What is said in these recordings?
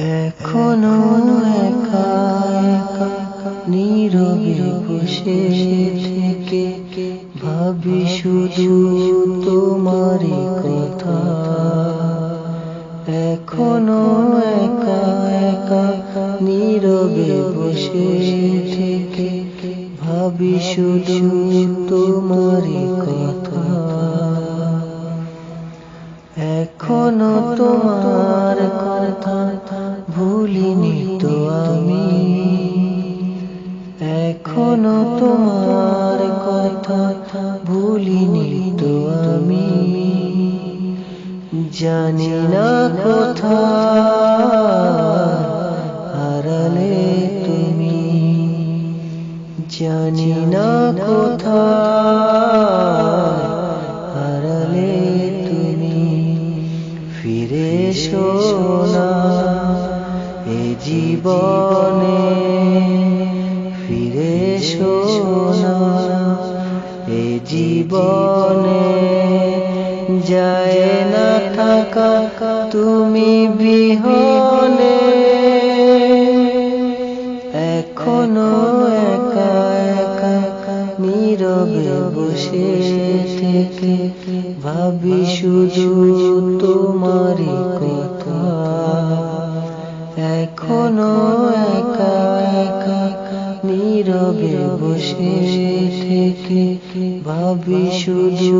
এখনও একা একা নীরবে বসে থেকে ভাবি শুধু তোমারই কথা। এখনও একা একা, নীরবে বসে থেকে ভাবি শুধু ভুলিনি তো আমি। এখনও তোমার কথা ভুলিনি তো আমি। জানি না কোথায় হারালে তুমি। জানি না কোথায় জীবনে ফিরে এসো না। এ জীবনে যায় না থাকা। তুমি বিহনে এখনও একা একা নীরবে বসে থেকে ভাবি শুধু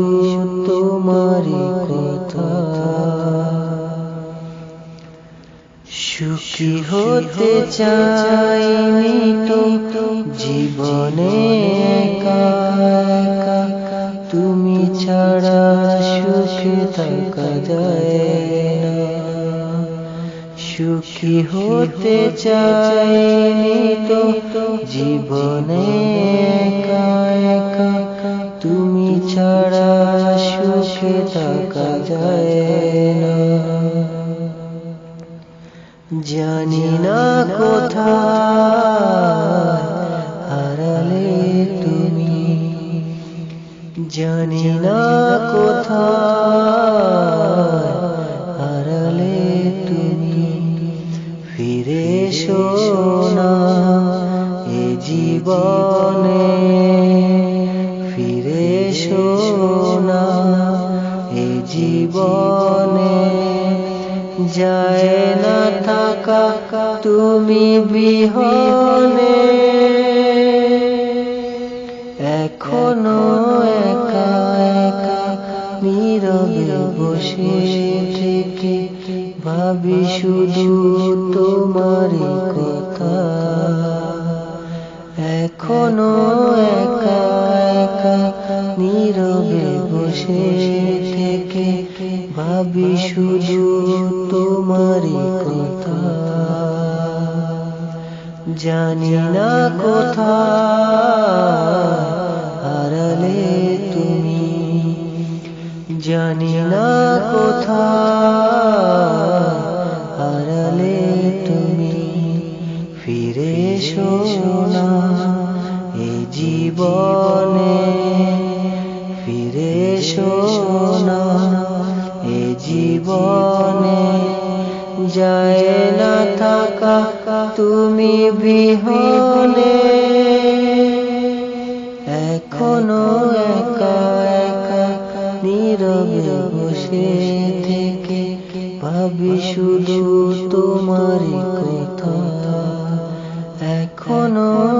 তোমারই কথা। সুখী হতে চাইনি তো জীবনে তুমি ছাড়া সুখে থাকা যায়। সুখী হতে চাইনি তো জীবনে তুমি ছাড়া সুখে থাকা যায় না। জানি না কোথায় জীবনে ফিরে এসো না। এ জীবনে যায় না থাকা। তুমি বিহনে এখনও একা একা নীরবে বসে ভাবি শুধু তোমারই কথা। এখনও একা একা নীরবে বসে থেকে ভাবি শুধু তোমারই কথা। জানি না কথা হারালে তুমি। জানি না কথা হারালে তুমি। ফিরে এসো। জীবনে ফিরে এসো না, এ জীবনে যায় না থাকা, তুমি বিহনে। এখনও একা একা, নীরবে বসে থেকে ভাবি শুধু তোমারই কথা। এখনও